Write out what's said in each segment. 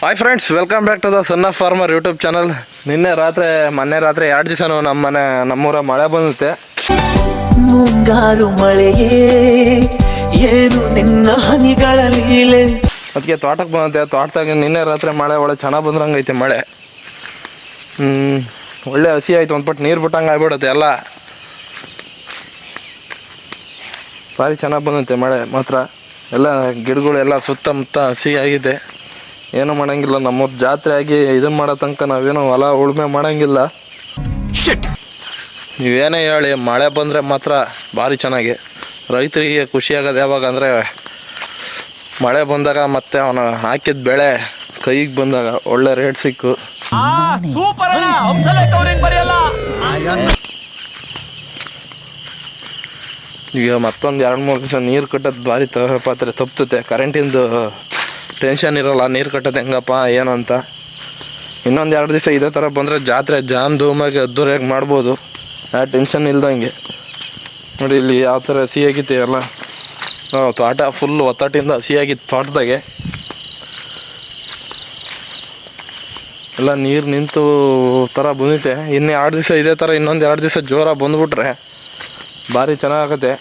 Hi friends welcome back to the Sanna farmer YouTube channel ನಿನ್ನೆ ರಾತ್ರಿ ಮೊನ್ನೆ ರಾತ್ರಿ ಎರಡು ದಿವಸ ನಮ್ಮ ಮನೆ ನಮ್ಮೂರ ಮಳೆ ಬಂದಿತ್ತೆ. ಮುಂಗಾರು ಮಳೆಯೇ ಏನು ನಿನ್ನ ಹನಿಗಳ ಲೀಲೆ? ಅದಕ್ಕೆ ತೋಟಕ್ಕೆ ಬಂದಂತೆ ತೋಟದಾಗ ನಿನ್ನೆ ರಾತ್ರಿ ಮಳೆ ಒಳ್ಳೆ ಚೆನ್ನಾಗಿ ಬಂದ್ರಂಗೆ ಐತೆ ಮಳೆ. ಹ್ಞೂ ಒಳ್ಳೆ ಹಸಿ ಆಯ್ತು ಒಂದು ಪಟ್ಟು ನೀರು ಬಿಟ್ಟಂಗೆ ಆಗ್ಬಿಡುತ್ತೆ ಎಲ್ಲ. ಭಾರಿ ಚೆನ್ನಾಗಿ ಬಂದಂತೆ ಮಳೆ ಮಾತ್ರ. ಎಲ್ಲ ಗಿಡಗಳು ಎಲ್ಲ ಸುತ್ತಮುತ್ತ ಹಸಿ ಆಗಿದೆ ಏನು ಮಾಡಂಗಿಲ್ಲ. ನಮ್ಮ ಜಾತ್ರೆ ಆಗಿ ಇದನ್ನ ಮಾಡೋ ತನಕ ನಾವೇನು ಹೊಲ ಉಳುಮೆ ಮಾಡಂಗಿಲ್ಲ. ನೀವೇನೇ ಹೇಳಿ ಮಳೆ ಬಂದರೆ ಮಾತ್ರ ಭಾರಿ ಚೆನ್ನಾಗಿ. ರೈತರಿಗೆ ಖುಷಿ ಆಗೋದು ಯಾವಾಗ ಅಂದರೆ ಮಳೆ ಬಂದಾಗ ಮತ್ತೆ ಅವನು ಹಾಕಿದ ಬೆಳೆ ಕೈಗೆ ಬಂದಾಗ ಒಳ್ಳೆ ರೇಟ್ ಸಿಕ್ಕು. ಈಗ ಮತ್ತೊಂದು ಎರಡು ಮೂರು ದಿವಸ ನೀರು ಕಟ್ಟೋದು ಭಾರಿ ಪಾತ್ರೆ ತಪ್ತತೆ ಕರೆಂಟಿಂದು ಟೆನ್ಷನ್ ಇರೋಲ್ಲ, ನೀರು ಕಟ್ಟೋದು ಹೆಂಗಪ್ಪ, ಏನು ಅಂತ. ಇನ್ನೊಂದು ಎರಡು ದಿವಸ ಇದೇ ಥರ ಬಂದರೆ ಜಾತ್ರೆ ಜಾಮ್ ಧೂಮಾಗಿ ಅದ್ದೂರಿಯಾಗಿ ಮಾಡ್ಬೋದು. ಆ ಟೆನ್ಷನ್ ಇಲ್ದಂಗೆ. ನೋಡಿ ಇಲ್ಲಿ ಯಾವ ಥರ ಹಸಿಯಾಗಿತ್ತು ಎಲ್ಲ. ತೋಟ ಫುಲ್ ಒತ್ತಟಿಂದ ಹಸಿಯಾಗಿತ್ತು ತೋಟದಾಗೆ. ಎಲ್ಲ ನೀರು ನಿಂತು ಥರ ಬಂದಿತ್ತೆ. ಇನ್ನು ಎರಡು ದಿವಸ ಇದೇ ಥರ ಇನ್ನೊಂದು ಎರಡು ದಿವಸ ಜೋರಾಗಿ ಬಂದುಬಿಟ್ರೆ ಭಾರಿ ಚೆನ್ನಾಗತ್ತೆ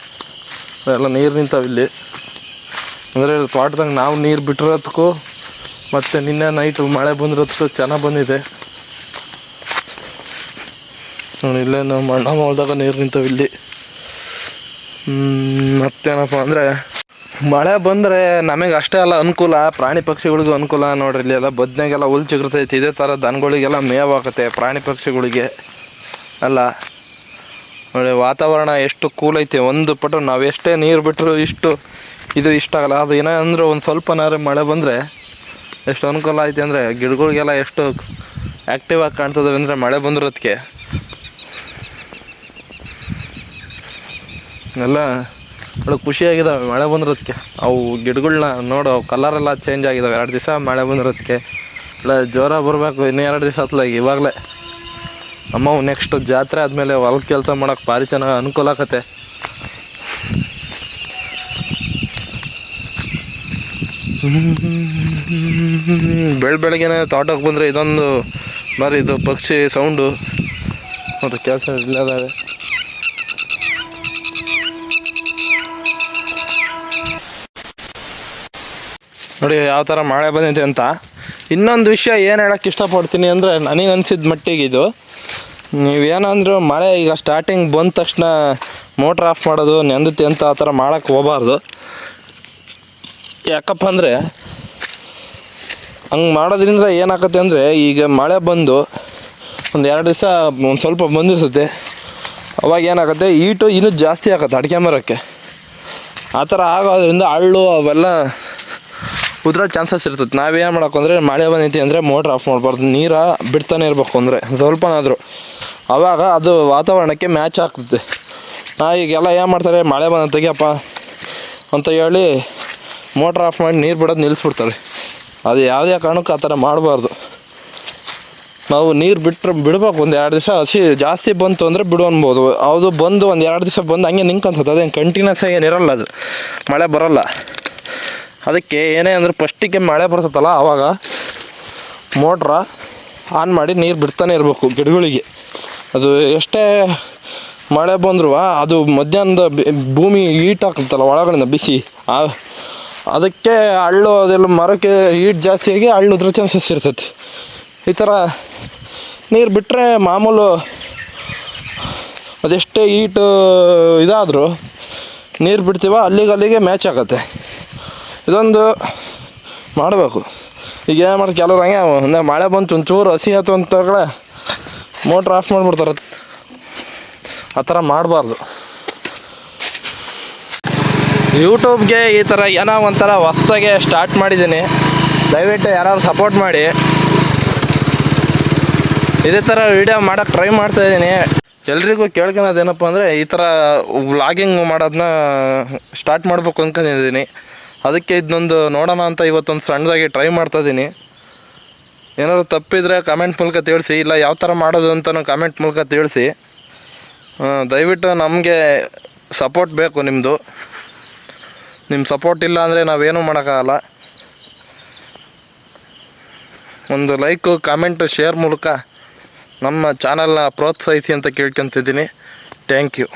ಎಲ್ಲ ನೀರು ನಿಂತಾವ ಇಲ್ಲಿ. ಅಂದರೆ ತೋಟದಾಗ ನಾವು ನೀರು ಬಿಟ್ಟಿರೋದಕ್ಕೂ ಮತ್ತು ನಿನ್ನೆ ನೈಟ್ ಮಳೆ ಬಂದಿರೋದಕ್ಕೂ ಚೆನ್ನಾಗಿ ಬಂದಿದೆ. ಇಲ್ಲೇ ನಾವು ಮಣ್ಣ ಹೊಲ್ದಾಗ ನೀರು ನಿಂತವೆ ಇಲ್ಲಿ. ಮತ್ತೇನಪ್ಪ ಅಂದರೆ ಮಳೆ ಬಂದರೆ ನಮಗೆ ಅಷ್ಟೇ ಅಲ್ಲ ಅನುಕೂಲ, ಪ್ರಾಣಿ ಪಕ್ಷಿಗಳಿಗೂ ಅನುಕೂಲ ನೋಡ್ರಿ ಇಲ್ಲಿ ಎಲ್ಲ ಬದ್ನೆಗೆಲ್ಲ ಹುಲ್ ಚಿಗುರ್ತೈತಿ, ಇದೇ ಥರ ದನಗಳಿಗೆಲ್ಲ ಮೇವಾಗುತ್ತೆ ಪ್ರಾಣಿ ಪಕ್ಷಿಗಳಿಗೆ. ಅಲ್ಲ, ನೋಡಿ, ವಾತಾವರಣ ಎಷ್ಟು ಕೂಲ್ ಒಂದು ಪಟ್ಟು ನಾವು ಎಷ್ಟೇ ನೀರು ಬಿಟ್ಟರು ಇಷ್ಟು ಇದು ಇಷ್ಟ ಆಗಲ್ಲ. ಅದು ಏನೋ ಅಂದ್ರೆ ಒಂದು ಸ್ವಲ್ಪನಾರು ಮಳೆ ಬಂದರೆ ಎಷ್ಟು ಅನುಕೂಲ ಐತೆ ಅಂದರೆ ಗಿಡಗಳಿಗೆಲ್ಲ ಎಷ್ಟು ಆ್ಯಕ್ಟಿವ್ ಆಗಿ ಕಾಣ್ತದವೆ ಅಂದರೆ ಮಳೆ ಬಂದಿರೋದಕ್ಕೆ ಎಲ್ಲ ಒಳ್ಳೆ ಖುಷಿಯಾಗಿದ್ದಾವೆ ಮಳೆ ಬಂದಿರೋದಕ್ಕೆ ಅವು ಗಿಡಗಳನ್ನ ನೋಡು ಕಲರೆಲ್ಲ ಚೇಂಜ್ ಆಗಿದ್ದಾವೆ ಎರಡು ದಿವಸ ಮಳೆ ಬಂದಿರೋದಕ್ಕೆ ಇಲ್ಲ, ಜ್ವರ ಬರಬೇಕು, ಇನ್ನೂ ಎರಡು ದಿವಸ ಹತ್ತಲಾಗ ಇವಾಗಲೇ. ಅಮ್ಮ ನೆಕ್ಸ್ಟ್ ಜಾತ್ರೆ ಆದಮೇಲೆ ಹೊಲ ಕೆಲಸ ಮಾಡೋಕೆ ಭಾರಿ ಚೆನ್ನಾಗಿ ಅನುಕೂಲ ಆಕತ್ತೆ. ಬೆಳ ಬೆಳಗ್ಗೆನೆ ತೋಟಕ್ಕೆ ಬಂದರೆ ಇದೊಂದು ಬಾರಿ ಇದು ಪಕ್ಷಿ ಸೌಂಡು ಮತ್ತು ಕೆಲಸ ಇಲ್ಲದಾವೆ ನೋಡಿ ಯಾವ ಥರ ಮಳೆ ಬಂದಿದೆ ಅಂತ. ಇನ್ನೊಂದು ವಿಷಯ ಏನು ಹೇಳೋಕ್ಕೆ ಇಷ್ಟಪಡ್ತೀನಿ ಅಂದರೆ ನನಗೆ ಅನಿಸಿದ ಮಟ್ಟಿಗೆ ಇದು. ನೀವೇನಂದ್ರು ಮಳೆ ಈಗ ಸ್ಟಾರ್ಟಿಂಗ್ ಬಂದ ತಕ್ಷಣ ಮೋಟ್ರ್ ಆಫ್ ಮಾಡೋದು ನೆಂದತಿ ಅಂತ ಆ ಥರ ಮಾಡೋಕ್ಕೆ ಹೋಗಬಾರ್ದು. ಯಾಕಪ್ಪ ಅಂದರೆ ಹಂಗೆ ಮಾಡೋದ್ರಿಂದ ಏನಾಗತ್ತೆ ಅಂದರೆ ಈಗ ಮಳೆ ಬಂದು ಒಂದು ಎರಡು ದಿವಸ, ಒಂದು ಸ್ವಲ್ಪ ಬಂದಿರ್ತದೆ. ಅವಾಗ ಏನಾಗುತ್ತೆ ಈಟು ಇನ್ನೂ ಜಾಸ್ತಿ ಆಗುತ್ತೆ ಅಡುಗೆ ಮರಕ್ಕೆ. ಆ ಥರ ಆಗೋದ್ರಿಂದ ಹಳ್ಳು ಅವೆಲ್ಲ ಉದ್ರೋ ಚಾನ್ಸಸ್ ಇರ್ತದೆ. ನಾವೇನು ಮಾಡೋಕೆ ಅಂದರೆ, ಮಳೆ ಬಂದೈತಿ ಅಂದರೆ ಮೋಟ್ರ್ ಆಫ್ ಮಾಡಬಾರ್ದು. ನೀರು ಬಿಡ್ತಾನೆ ಇರಬೇಕು ಅಂದರೆ, ಸ್ವಲ್ಪನಾದರೂ. ಆವಾಗ ಅದು ವಾತಾವರಣಕ್ಕೆ ಮ್ಯಾಚ್ ಆಗ್ತದೆ. ಈಗೆಲ್ಲ ಏನು ಮಾಡ್ತಾರೆ, ಮಳೆ ಬಂದ ತೆಗಿಯಪ್ಪ ಅಂತ ಹೇಳಿ ಮೋಟ್ರ್ ಆಫ್ ಮಾಡಿ ನೀರು ಬಿಡೋದು ನಿಲ್ಲಿಸ್ಬಿಡ್ತಾರೆ ಅದು ಯಾವುದೇ ಕಾರಣಕ್ಕೂ ಆ ಥರ ಮಾಡಬಾರ್ದು. ನಾವು ನೀರು ಬಿಟ್ಟರೆ ಬಿಡ್ಬೇಕು, ಒಂದು ಎರಡು ದಿವಸ ಹಸಿ ಜಾಸ್ತಿ ಬಂತು ಅಂದರೆ ಬಿಡು ಅನ್ಬೋದು. ಅದು ಬಂದು ಒಂದು ಎರಡು ದಿವಸ ಬಂದು ಹಂಗೆ ನಿಂಕಂತದೆ ಅದೇನು ಕಂಟಿನ್ಯೂಸ್ ಆಗಿ ಏನಿರಲ್ಲ ಅದು. ಮಳೆ ಬರೋಲ್ಲ. ಅದಕ್ಕೆ ಏನೇ ಅಂದರೆ ಫಸ್ಟಿಗೆ ಮಳೆ ಬರ್ತೈತಲ್ಲ ಆವಾಗ ಮೋಟ್ರ ಆನ್ ಮಾಡಿ ನೀರು ಬಿಡ್ತಾನೆ ಇರಬೇಕು ಗಿಡಗಳಿಗೆ. ಅದು ಎಷ್ಟೇ ಮಳೆ ಬಂದ್ರೂ ಅದು ಮಧ್ಯಾಹ್ನದ ಭೂಮಿ ಹೀಟ್ ಆಗ್ತದಲ್ಲ ಒಳಗಡೆಯಿಂದ ಬಿಸಿ. ಆ ಅದಕ್ಕೆ ಹಳ್ಳು ಅದೆಲ್ಲ ಮರಕ್ಕೆ ಹೀಟ್ ಜಾಸ್ತಿಯಾಗಿ ಹಳ್ಳು ಉದ್ರ ಚಾನ್ಸಸ್ ಇರ್ತೈತಿ. ಈ ಥರ ನೀರು ಬಿಟ್ಟರೆ ಮಾಮೂಲು ಅದೆಷ್ಟೇ ಈಟು ಇದಾದರೂ ನೀರು ಬಿಡ್ತೀವ ಅಲ್ಲಿಗೆ ಅಲ್ಲಿಗೆ ಮ್ಯಾಚ್ ಆಗತ್ತೆ. ಇದೊಂದು ಮಾಡಬೇಕು. ಈಗ ಏನು ಮಾಡಿ ಕೆಲವ್ರು ಹಂಗೆ ಅಂದರೆ ಮಳೆ ಬಂತು, ಒಂಚೂರು ಹಸಿ ಆಯ್ತು ಅಂತ ಮೋಟ್ರ್ ಆಫ್ ಮಾಡಿಬಿಡ್ತಾರೆ. ಆ ಥರ ಮಾಡಬಾರ್ದು. ಯೂಟ್ಯೂಬ್ಗೆ ಈ ಥರ ಏನೋ ಒಂಥರ ಹೊಸ್ದಾಗೆ ಸ್ಟಾರ್ಟ್ ಮಾಡಿದ್ದೀನಿ. ದಯವಿಟ್ಟು ಯಾರಾದ್ರು ಸಪೋರ್ಟ್ ಮಾಡಿ. ಇದೇ ಥರ ವೀಡಿಯೋ ಮಾಡೋಕ್ಕೆ ಟ್ರೈ ಮಾಡ್ತಾ ಇದ್ದೀನಿ. ಎಲ್ರಿಗೂ ಕೇಳ್ಕೊಳೋದೇನಪ್ಪ ಅಂದರೆ ಈ ಥರ ವ್ಲಾಗಿಂಗ್ ಮಾಡೋದನ್ನ ಸ್ಟಾರ್ಟ್ ಮಾಡಬೇಕು ಅಂದ್ಕೊಂಡಿದ್ದೀನಿ ಅದಕ್ಕೆ ಇದನ್ನೊಂದು ನೋಡೋಣ ಅಂತ ಇವತ್ತೊಂದು ಸಣ್ಣದಾಗಿ ಟ್ರೈ ಮಾಡ್ತಾ ಇದ್ದೀನಿ. ಏನಾದ್ರು ತಪ್ಪಿದರೆ ಕಮೆಂಟ್ ಮೂಲಕ ತಿಳಿಸಿ, ಇಲ್ಲ ಯಾವ ಥರ ಮಾಡೋದು ಅಂತಲೂ ಕಮೆಂಟ್ ಮೂಲಕ ತಿಳಿಸಿ. ದಯವಿಟ್ಟು ನಮಗೆ ಸಪೋರ್ಟ್ ಬೇಕು ನಿಮ್ಮದು ನಿಮ್ಮ ಸಪೋರ್ಟ್ ಇಲ್ಲ ಅಂದರೆ ನಾವೇನೂ ಮಾಡೋಕ್ಕಾಗಲ್ಲ. ಒಂದು ಲೈಕು ಕಾಮೆಂಟು ಶೇರ್ ಮೂಲಕ ನಮ್ಮ ಚಾನಲ್ನ ಪ್ರೋತ್ಸಾಹಿಸಿ ಅಂತ ಕೇಳ್ಕೊತಿದ್ದೀನಿ. Thank you